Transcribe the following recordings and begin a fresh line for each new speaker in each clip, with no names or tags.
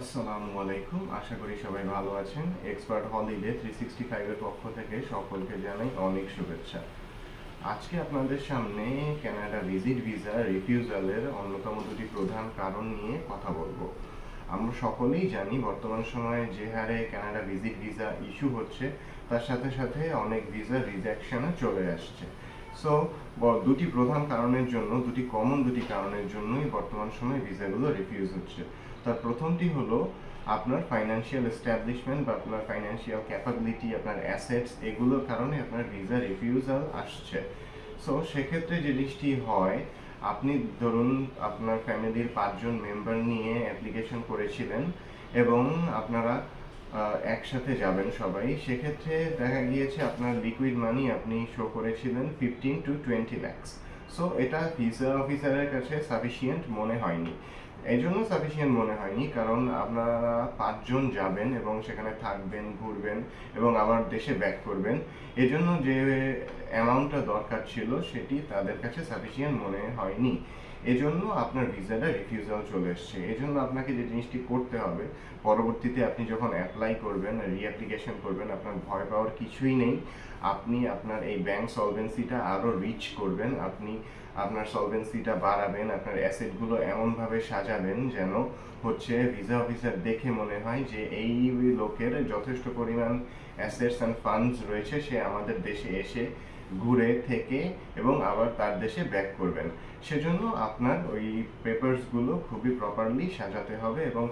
আসসালামু আলাইকুম আশা করি সবাই ভালো আছেন। এক্সপার্ট হলিডে থ্রি সিক্সটি ফাইভের পক্ষ থেকে সকলকে জানাই অনেক শুভেচ্ছা। আজকে আপনাদের সামনে কানাডা ভিজিট ভিসা রিফিউজালের অন্যতম দুটি প্রধান কারণ নিয়ে কথা বলব। আমরা সকলেই জানি বর্তমান সময়ে যে হারে কানাডা ভিজিট ভিসা ইস্যু হচ্ছে, তার সাথে সাথে অনেক ভিসা রিজেকশনে চলে আসছে। সো দুটি প্রধান কারণের জন্য, দুটি কমন দুটি কারণের জন্যই বর্তমান সময়ে ভিসাগুলো রিফিউজ হচ্ছে। তার প্রথমটি হলো আপনার ফাইন্যান্সিয়াল এস্টাবলিশমেন্ট বা আপনার ফাইন্যান্সিয়াল ক্যাপাবিলিটি আপনার অ্যাসেটস এগুলোর কারণে আপনার ভিসা রিফিউজাল আসছে। সো সেক্ষেত্রে জিনিসটি হয়, আপনি ধরুন আপনার ফ্যামিলির পাঁচজন মেম্বার নিয়ে অ্যাপ্লিকেশন করেছিলেন এবং আপনারা একসাথে যাবেন সবাই, সেক্ষেত্রে দেখা গিয়েছে আপনার লিকুইড মানি আপনি শো করেছিলেন fifteen to twenty lakhs so এটা ভিসা অফিসারের কাছে সাফিসিয়েন্ট মনে হয়নি। এই জন্য সাফিসিয়েন্ট মনে হয়নি, কারণ আপনারা পাঁচজন যাবেন এবং সেখানে থাকবেন, ঘুরবেন এবং আবার দেশে ব্যাক করবেন। এজন্য যে অ্যামাউন্টটা দরকার ছিল সেটি তাদের কাছে সাফিসিয়েন্ট মনে হয়নি। এজন্য আপনার ভিসাটা রিফিউজাল চলে এসছে। এজন্য আপনাকে যে জিনিসটি করতে হবে, পরবর্তীতে আপনি যখন অ্যাপ্লাই করবেন রিঅ্যাপ্লিকেশন করবেন, আপনার ভয় পাওয়ার কিছুই নেই। আপনি আপনার এই ব্যাংক সলভেন্সিটা আরও রিচ করবেন। আপনি আপনার সলভেন্সিটা বাড়াবেন, আপনার অ্যাসেটগুলো এমনভাবে সাজাবেন যেন হচ্ছে ভিসা অফিসার দেখে মনে হয় যে এই লোকের যথেষ্ট পরিমাণ অ্যাসেটস অ্যান্ড ফান্ডস রয়েছে, সে আমাদের দেশে এসে ঘুরে থেকে এবং আবার তার দেশে ব্যাক করবেন। সেজন্য আপনার ওই পেপারসগুলো খুবই প্রপারলি সাজাতে হবে এবং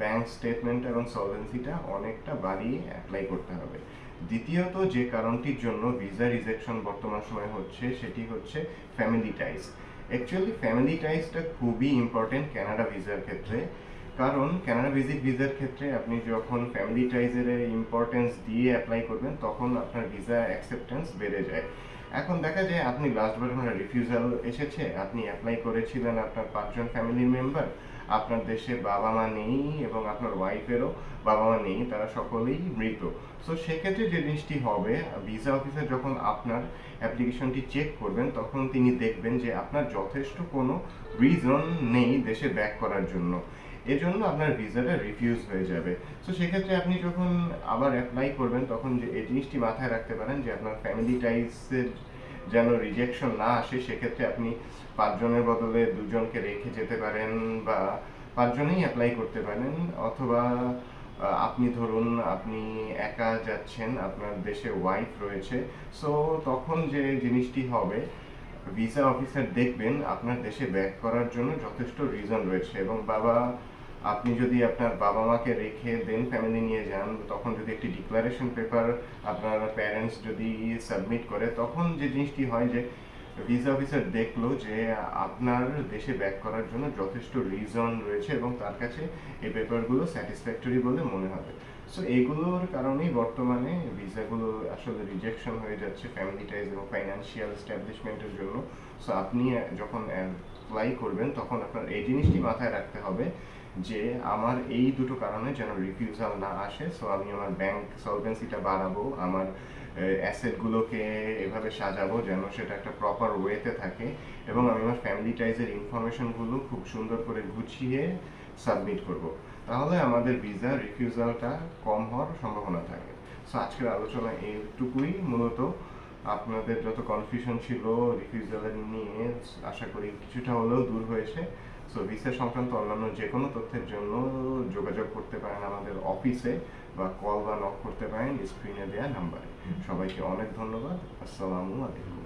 ব্যাংক স্টেটমেন্ট এবং সলভেন্সিটা অনেকটা বাড়িয়ে অ্যাপ্লাই করতে হবে। দ্বিতীয়ত যে কারণটির জন্য ভিসা রিজেকশন বর্তমান সময় হচ্ছে, সেটি হচ্ছে ফ্যামিলি টাইজ অ্যাকচুয়ালি ফ্যামিলি টাইজটা খুবই ইম্পর্টেন্ট ক্যানাডা ভিসার ক্ষেত্রে। কারণ ক্যানাডা ভিজিট ভিসার ক্ষেত্রে আপনি যখন ফ্যামিলি টাইজের ইম্পর্টেন্স দিয়ে অ্যাপ্লাই করবেন, তখন আপনার ভিসা অ্যাকসেপ্টেন্স বেড়ে যায়। এখন দেখা যায়, আপনি লাস্ট বার আপনার রিফিউজাল এসেছে, আপনি অ্যাপ্লাই করেছিলেন আপনার পাঁচজন ফ্যামিলি মেম্বার আপনার দেশে বাবা মা নেই এবং আপনার ওয়াইফেরও বাবা মা নেই, তারা সকলেই মৃত। সো সেক্ষেত্রে যে জিনিসটি হবে ভিসা অফিসার যখন আপনার অ্যাপ্লিকেশনটি চেক করবেন, তখন তিনি দেখবেন যে আপনার যথেষ্ট কোনো রিজন নেই দেশে ব্যাক করার জন্য। এজন্য আপনার ভিসাটা রিফিউজ হয়ে যাবে। সো সেক্ষেত্রে আপনি যখন আবার অ্যাপ্লাই করবেন, তখন যে এই জিনিসটি মাথায় রাখতে পারেন যে আপনার ফ্যামিলি টাইসের যেন রিজেকশন না আসে, সেক্ষেত্রে আপনি পাঁচজনের বদলে দুজনকে রেখে যেতে পারেন বা পাঁচজনেই অ্যাপ্লাই করতে পারেন। অথবা আপনি ধরুন, আপনি একা যাচ্ছেন, আপনার দেশে ওয়াইফ রয়েছে সো তখন যে জিনিসটি হবে ভিসা অফিসার দেখবেন আপনার দেশে ব্যাক করার জন্য যথেষ্ট রিজন রয়েছে এবং বাবা আপনি যদি আপনার বাবা মাকে রেখে দেন ফ্যামিলি নিয়ে যান, তখন যদি একটি ডিক্লারেশন পেপার আপনার প্যারেন্টস যদি সাবমিট করে, তখন যে জিনিসটি হয় যে ভিসা অফিসার দেখল যে আপনার দেশে ব্যাক করার জন্য যথেষ্ট রিজন রয়েছে এবং তার কাছে এই পেপারগুলো স্যাটিসফ্যাক্টরি বলে মনে হবে। সো এগুলোর কারণেই বর্তমানে ভিসাগুলো আসলে রিজেকশন হয়ে যাচ্ছে ফ্যামিলি টাইজ এবং ফাইন্যান্সিয়াল এস্টাবলিশমেন্টের জন্য। সো আপনি যখন অ্যাপ্লাই করবেন, তখন আপনার এই জিনিসটি মাথায় রাখতে হবে যে আমার এই দুটো কারণে যেন রিফিউজাল না আসে সো আমি আমার ব্যাংক সলভেন্সিটা বাড়াবো, আমার অ্যাসেটগুলোকে এভাবে সাজাবো যেন সেটা একটা প্রপার ওয়েতে থাকে এবং আমি আমার ফ্যামিলি টাইজের ইনফরমেশনগুলো খুব সুন্দর করে গুছিয়ে সাবমিট করব। তাহলে আমাদের ভিসা রিফিউজালটা কম হওয়ার সম্ভাবনা থাকে। সো আজকের আলোচনা এইটুকুই, মূলত আপনাদের যত কনফিউশন ছিল রিফিউজালের নিয়ে আশা করি কিছুটা হলেও দূর হয়েছে। সো ভিসা সংক্রান্ত অন্যান্য যে কোনো তথ্যের জন্য যোগাযোগ করতে পারেন আমাদের অফিসে বা কল বা নক করতে পারেন স্ক্রিনে দেওয়া নাম্বারে সবাইকে অনেক ধন্যবাদ। আসসালামু আলাইকুম।